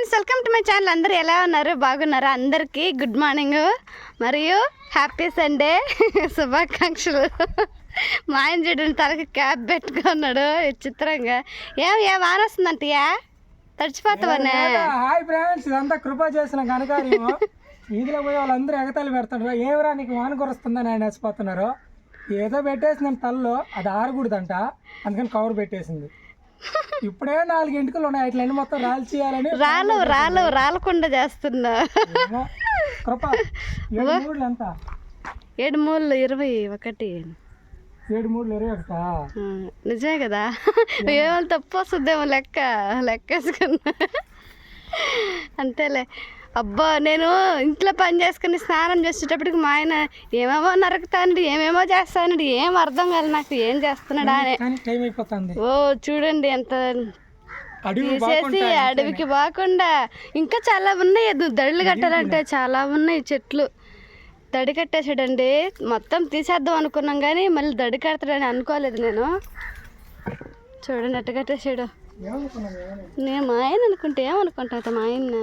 Friends welcome to my channel. అందరూ ఎలా ఉన్నారు? బాగున్నారా? అందరికీ గుడ్ మార్నింగ్. మరియు హ్యాపీ సండే. శుభాకాంక్షలు. మా ఆయన చూడండి తలకి క్యాప్ పెట్టుకున్నాడు. విచిత్రంగా. ఏం ఏ వాన వస్తుందంటయా తడిచిపోతావనే హాయ్ ఫ్రెండ్స్ ఇదంతా కృప చేసిన ఘనకార్యము. వీధిలో పోయి వాళ్ళందరూ ఎగతాళి పెడతాడు ఏమరా నీకు వాన కురుస్తుందని ఆయన వేసిపోతున్నారు ఏదో పెట్టేసింది తల్లో అది ఆరకూడదంట. అందుకని కవర్ పెట్టేసింది. ఇప్పుడే నాలుగు ఎంటుకలు ఉన్నాయి ఇట్లా మొత్తం రాలి చేయాలని రాలు రాలు రాలకుండా చేస్తున్నా. కృప. ఏడు మూడులు ఎంత? ఏడు మూడు ఇరవై ఒకటి. ఏడు మూడులు ఇరవై ఒకటా? నిజమే కదా. ఏమైనా తప్పు వస్తుందేమో లెక్క లెక్కేసుకున్నా అంతేలే. అబ్బా నేను ఇంట్లో పని చేసుకుని స్నానం చేసేటప్పటికి మా ఆయన ఏమేమో నరుకుతానండి ఏమేమో చేస్తానండి ఏం అర్థం కాదు నాకు ఏం చేస్తున్నాడా అని. ఓ చూడండి ఎంత తీసేసి అడవికి పోకుండా ఇంకా చాలా ఉన్నాయి దడులు కట్టాలంటే చాలా ఉన్నాయి చెట్లు. దడి కట్టేసాడండి మొత్తం తీసేద్దాం అనుకున్నాం కానీ మళ్ళీ దడి కడతాడని అనుకోలేదు నేను. చూడండి ఎట్ట కట్టేసాడు? నేను మా ఆయన అనుకుంటే ఏమనుకుంటా మా ఆయన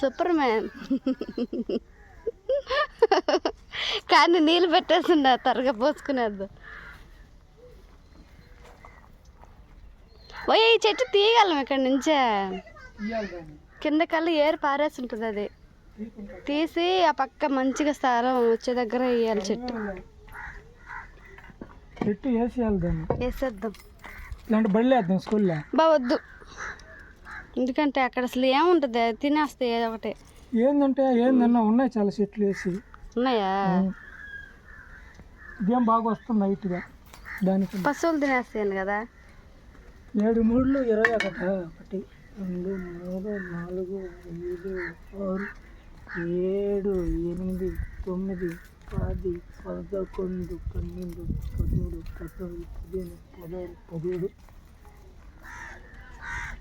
సూపర్ మ్యాన్ కానీ నీళ్ళు పెట్టేసిండ త్వరగా పోసుకునేది. ఓ ఈ చెట్టు తీయగలం ఇక్కడ నుంచే. కింద కల్లా ఏరు పారేసి ఉంటుంది అది. తీసి ఆ పక్క మంచిగా స్థానం వచ్చే దగ్గర వేయాలి చెట్టు. చెట్టు వేసేయాలి దాన్ని. వేసేద్దాం. ఇలాంటి బళ్ళు వేద్దాం స్కూల్లో. బా వద్దు. ఎందుకంటే అక్కడ అసలు ఏముంటుంది? తినేస్తాయి ఏదో ఒకటి. ఏందంటే ఏందన్నా ఉన్నాయి చాలా చెట్లు వేసి. ఉన్నాయా? ఇదేం బాగా వస్తుంది హైట్గా దానికి పశువులు తినేస్తాయండి కదా? ఏడు మూడులు ఇరవై ఒకట? ఒకటి రెండు మూడు నాలుగు ఐదు ఆరు ఏడు ఎనిమిది తొమ్మిది పది పదకొండు పన్నెండు పదమూడు పద్నాలుగు పదిహేను పదహారు పదిహేడు.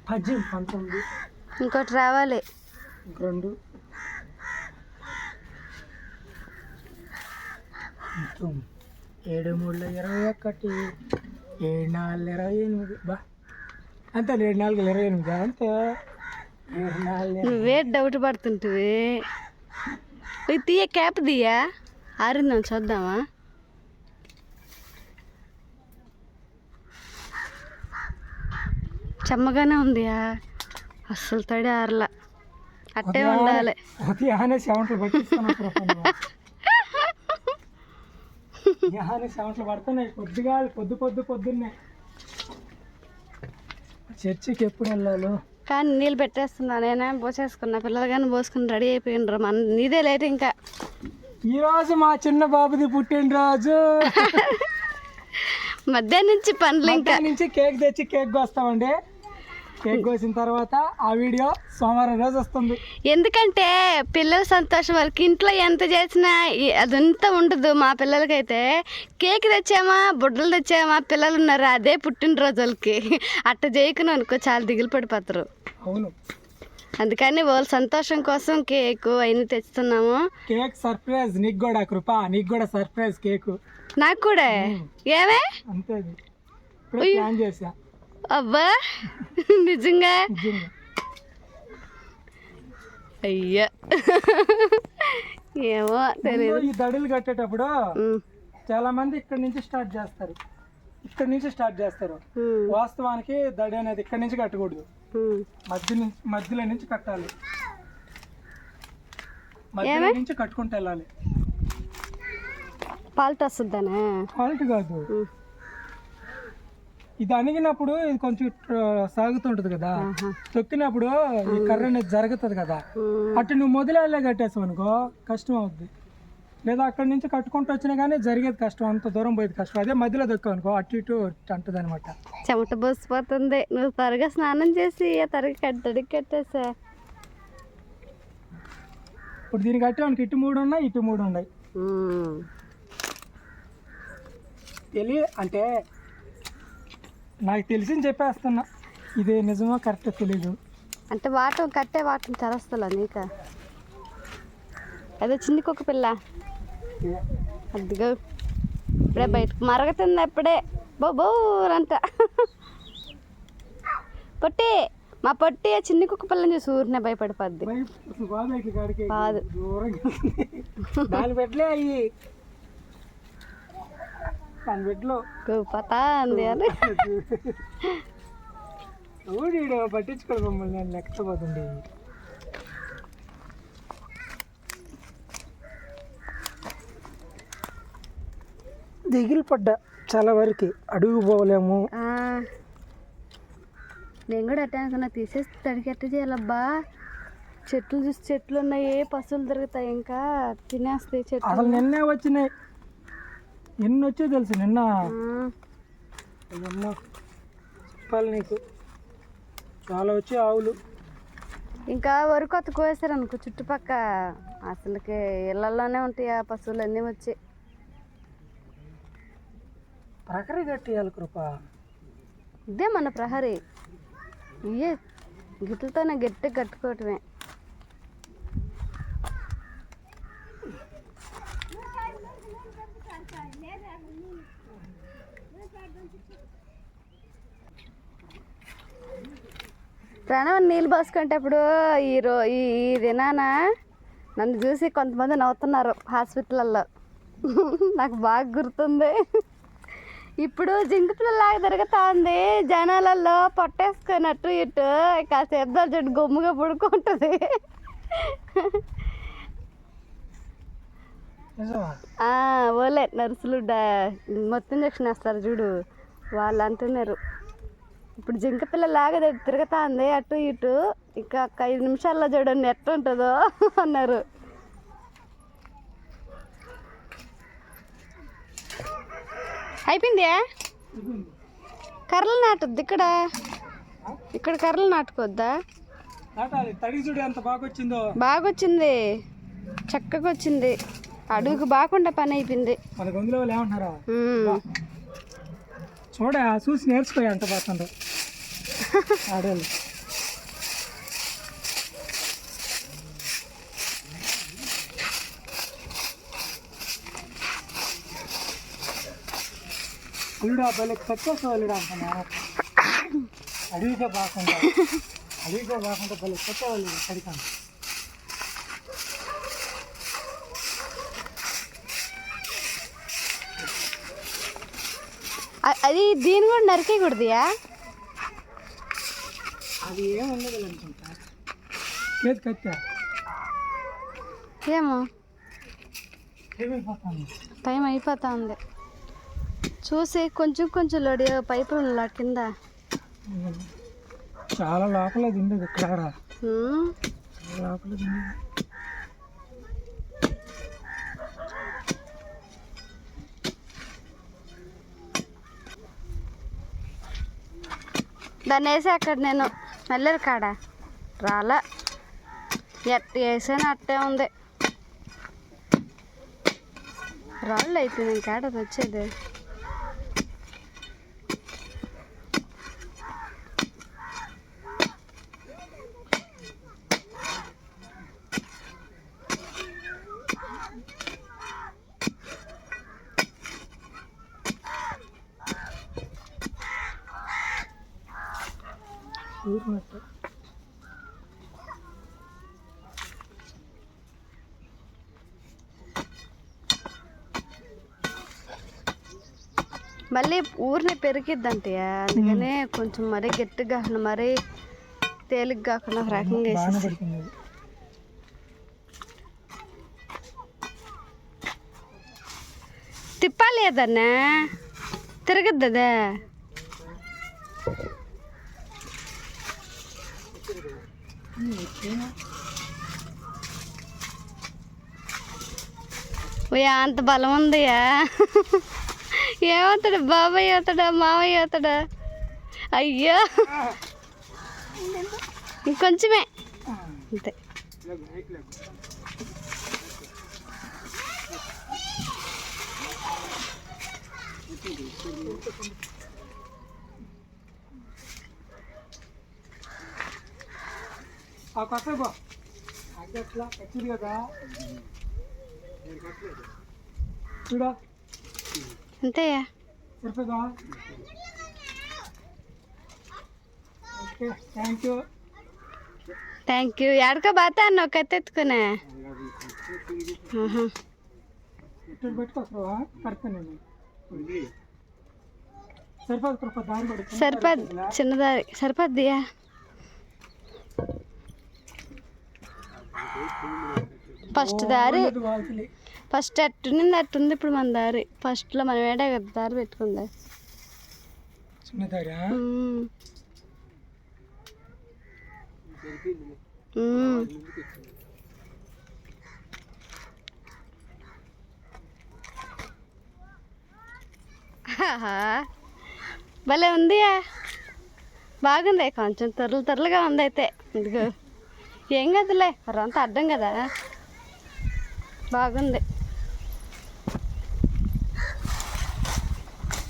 పద్దెనిమిది పంతొమ్మిది. ఇంకోటి రావాలి. రెండు. ఏడు మూడుల ఇరవై ఒకటి ఏడు నాలుగు ఇరవై ఎనిమిది. బా. అంతే ఏడు నాలుగు ఇరవై ఎనిమిది. అంతే. ఏడు నాలుగు నువ్వే డౌట్ పడుతుంటివి. తీయ క్యాప్ తీయా? ఆరిందాం చూద్దామా? చెమ్మగానే ఉందియా అస్సలు తడి ఆరల. అట్టే ఉండాలి. సెవెంట్లు పడుతున్నాయి. పొద్దుగా పొద్దు పొద్దు పొద్దున్నే. చర్చికి ఎప్పుడు వెళ్ళాలో? కానీ నీళ్ళు పెట్టేస్తున్నా. నేనే పోసేసుకున్నా. పిల్లలు కానీ పోసుకుని రెడీ అయిపోయిండ్రు. మన నీదే లేట్ ఇంకా. ఈ రోజు మా చిన్న బాబుది పుట్టినరోజు మధ్యాహ్నం నుంచి పనులు ఇంకా. నుంచి కేక్ తెచ్చి కేక్ కోస్తామండి. కేక్ కోసిన తర్వాత ఆ వీడియో సోమవారం రోజు వస్తుంది. ఎందుకంటే పిల్లల సంతోషం వాళ్ళకి ఇంట్లో ఎంత చేసినా అదంతా ఉండదు మా పిల్లలకైతే. కేక్ తెచ్చామా బుడ్డలు తెచ్చామా పిల్లలు ఉన్నారు అదే పుట్టినరోజు వాళ్ళకి. అట్ట చేయకుని అనుకో చాలా దిగులు పడిపోతారు. అవును. అందుకని వాళ్ళ సంతోషం కోసం కేకు అవన్నీ తెస్తున్నాము కేక్ సర్ప్రైజ్ నీకు కూడా కృప నీకు కూడా సర్ప్రైజ్ కేక్. నాకు కూడా? ఏమే? అంతే ప్లాన్ చేసా అబ్బా నిజంగా? అయ్యా. ఏమో తెలియదు ఈ దడులు కట్టేటప్పుడు చాలా మంది ఇక్కడ నుంచి స్టార్ట్ చేస్తారు. ఇక్కడ నుంచి స్టార్ట్ చేస్తారు. వాస్తవానికి దడి అనేది ఇక్కడ నుంచి కట్టకూడదు. మధ్య నుంచి మధ్యలో నుంచి కట్టాలి. మధ్యలో నుంచి కట్టుకుంటూ వెళ్ళాలి. పాల్ట్ వస్తుందనే క్వాలిటీ కాదు. ఇది అణిగినప్పుడు ఇది కొంచెం సాగుతుంటది కదా. తొక్కినప్పుడు ఈ కర్ర అనేది జరుగుతుంది కదా. అటు నువ్వు మొదలెళ్ళే కట్టేసావు అనుకో కష్టం అవుద్ది. లేదా అక్కడి నుంచి కట్టుకుంటూ వచ్చినా కానీ జరిగేది కష్టం అంత దూరం పోయేది కష్టం. అదే మధ్యలో దొక్కావు అనుకో అటు ఇటు అంటది అనమాట చెమట పోసిపోతుంది. నువ్వు త్వరగా స్నానం చేసి త్వరగా కట్టడికి కట్టేసా. ఇప్పుడు దీనికి కట్టేవానికి ఇటు మూడు ఉన్నాయి ఇటు మూడు ఉన్నాయి. తెలియ అంటే నాకు తెలిసింది చెప్పేస్తున్నా. ఇది నిజమో కరెక్ట్ తెలీదు. అంటే వాటం కట్టే వాటం తెరస్తలా నీక? అదే చిన్ని కుక్క పిల్ల. అదిగో. ఇప్పుడే బయటకు మరగతుంది అప్పుడే బో బోరంట. పొట్టి మా పొట్టి చిన్ని కుక్క పిల్లని చూసి ఊరినే భయపడిపోద్ది. కాదు దూరంగా దాని పెట్టలే అయ్యి దాని పెట్లో పతా అంది అని. ఊడిడు పట్టించుకోడు మమ్మల్ని నేను లెక్కపోతుండే. దిగిలి పడ్డా చాలా వరకు అడుగు పోలేము. నేను కూడా అట్టే అనుకున్నా తీసేసి తడికి ఎట్ట చేయాలబ్బా? చెట్లు చూసి చెట్లు ఉన్నాయి పశువులు దొరుకుతాయి ఇంకా తినేస్తాయి చెట్లు. అసలు నిన్నే వచ్చినాయి. ఎన్ని వచ్చాయి తెలుసు నిన్న అమ్మ చెప్పాలి నీకు. చాలా వచ్చి ఆవులు. ఇంకా వరకు కొత్త కోసారు అనుకో చుట్టుపక్క అసలుకి ఇళ్ళల్లోనే ఉంటాయి ఆ పశువులు అన్నీ వచ్చి. ప్రకరి కట్టేయాలి కృప. ఇదే మన ప్రహరీ. ఇయ్యే గిట్లతోనే గట్టి కట్టుకోవటమే. ప్రణవ్ నీళ్ళు పోసుకుంటేప్పుడు ఈ రో ఈ దినాన నన్ను చూసి కొంతమంది నవ్వుతున్నారు హాస్పిటల్లో. నాకు బాగా గుర్తుంది. ఇప్పుడు జింక పిల్లలాగా తిరుగుతా ఉంది జనాలలో పొట్టేసుకున్నట్టు ఇటు కాసేపు చెట్టు గమ్ముగా పడుకుంటుంది. ఓలే నర్సులు డా మొత్తం ఇంజక్షన్ వేస్తారు చూడు. వాళ్ళు అంటున్నారు. ఇప్పుడు జింక పిల్లలాగా తి- తిరుగుతా ఉంది అటు ఇటు. ఇంకా ఒక ఐదు నిమిషాల్లో చూడండి ఎట్లా ఉంటుందో అన్నారు. అయిపోయింది? కర్రలు నాటుద్ది ఇక్కడ. ఇక్కడ కర్రలు నాటుకోద్దా? నాటాలి. తడి చూడు ఎంత బాగా వచ్చిందో బాగా వచ్చింది చక్కగా వచ్చింది అడుగుకు బాగుండా పని అయిపోయింది చూడ చూసి నేర్చుకో ఎంత పోతుండ్రు ఆడవాళ్ళు అల్లుడు ఆ సక్సెస్ పెట్టేసి అల్లుడు అంటున్నా అడిగితే బాగుంటా అడిగితే బాగుంటే బలి పెట్టేవాళ్ళు సరికాను అ- అది దీని కూడా నరికేయకూడదుయా? అది ఏముండదు అనుకుంటా. లేదు కట్టా ఏమో. టైం అయిపోతా ఉంది చూసి కొంచెం కొంచెం లోడి పైపు ఉండాలి కింద. చాలా లోపల తిండేది ఇక్కడ. లోపల దాన్ని వేసి అక్కడ నేను మళ్ళీ కాడ? రాలా. ఎట్ వేసాను అట్టే ఉంది. రాళ్ళు అయిపోయింది కాడ? వచ్చేది. మళ్ళీ ఊరిని పెరిగిద్దంటే అందుకనే కొంచెం మరీ గట్టిగా కాకుండా మరీ తేలిక కాకుండా ఒక రకంగా బాగానే వేసేసి పడుతుంది అది. తిప్పాలి ఏదన్నా తిరగద్దు అదే? ఓయా అంత బలం ఉందియా? ఏమవుతాడు బాబాయ్ అవుతాడా మావయ్య అవుతాడా అయ్యో ఇంకొంచెమే అంతే ఆ కొత్త బా అట్లా కచ్చిది కదా చూడా అంతేయా సరిపోదా? Okay thank you. Thank you. ఎడకో బాతా అన్న ఒక ఎత్తుకునే సరిపోదు చిన్నదారి. సరిపోద్దియా ఫస్ట్ దారి. ఫస్ట్ అట్టుంది అట్టుంది ఇప్పుడు మన దారి. ఫస్ట్లో మనం ఏడా కదా దారి పెట్టుకుందా. చిన్న దారా. భలే ఉంది. బాగుంది కొంచెం తొరలు తొరలుగా ఉంది అయితే. ఇదిగో. ఏం కదలే? అంతా అడ్డం కదా. బాగుంది.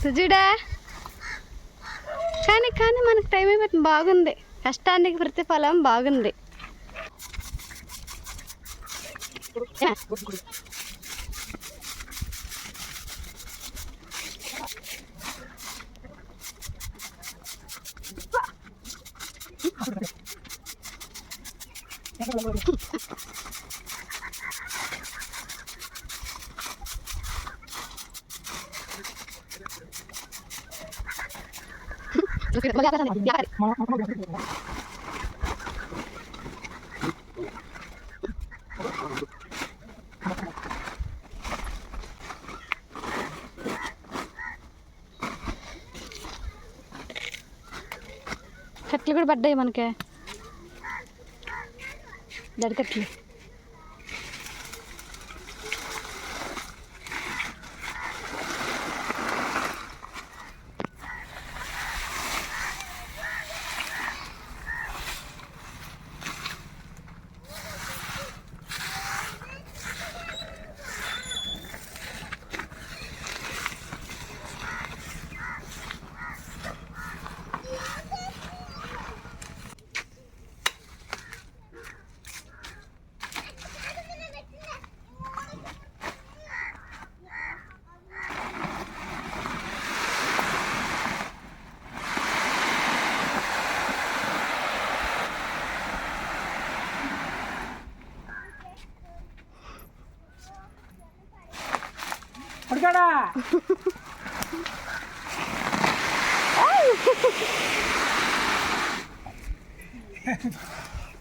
సుజుడా. కానీ కానీ మనకు టైం అయిపోతుంది. బాగుంది. కష్టానికి ప్రతిఫలం బాగుంది. కట్లు కూడా పడ్డాయి మనకి దడికట్లు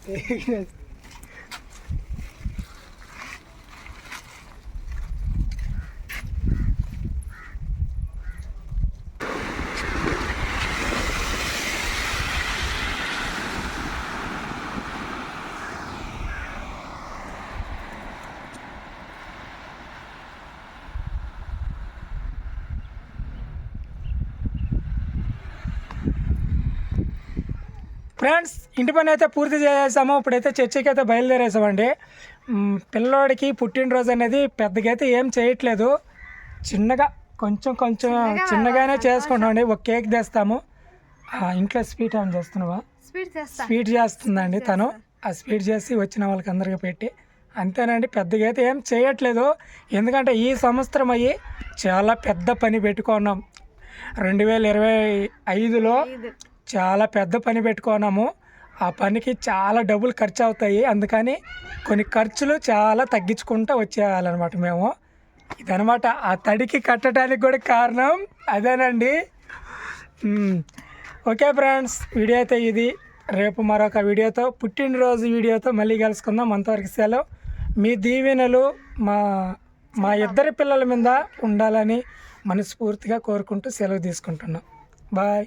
Very good. ఫ్రెండ్స్ ఇంటి పని అయితే పూర్తి చేసేసాము. ఇప్పుడైతే చర్చికి అయితే బయలుదేరేసామండి. పిల్లోడికి పుట్టినరోజు అనేది పెద్దగా అయితే ఏం చేయట్లేదు. చిన్నగా కొంచెం కొంచెం చిన్నగానే చేసుకుంటామండి ఒక కేక్ తెస్తాము. ఆ, ఇంట్లో స్వీట్ ఆన్ చేస్తున్నావా? స్వీట్ చేస్తా. స్వీట్ చేస్తుందండి తను. ఆ స్వీట్ చేసి వచ్చిన వాళ్ళకి అందరికీ పెట్టి. అంతేనండి పెద్దగా అయితే ఏం చేయట్లేదు. ఎందుకంటే ఈ సంవత్సరం అయ్యి చాలా పెద్ద పని పెట్టుకున్నాం. రెండు వేల ఇరవై ఐదులో చాలా పెద్ద పని పెట్టుకున్నాము. ఆ పనికి చాలా డబ్బులు ఖర్చు అవుతాయి అందుకని కొన్ని ఖర్చులు చాలా తగ్గించుకుంటూ వచ్చేయాలన్నమాట మేము. ఇదనమాట ఆ తడికి కట్టడానికి కూడా కారణం అదేనండి. ఓకే ఫ్రెండ్స్ వీడియో అయితే ఇది. రేపు మరొక వీడియోతో పుట్టినరోజు వీడియోతో మళ్ళీ కలుసుకుందాం. అంతవరకు సెలవు. మీ దీవెనలు మా మా ఇద్దరి పిల్లల మీద ఉండాలని మనస్ఫూర్తిగా కోరుకుంటూ సెలవు తీసుకుంటున్నాం. బాయ్.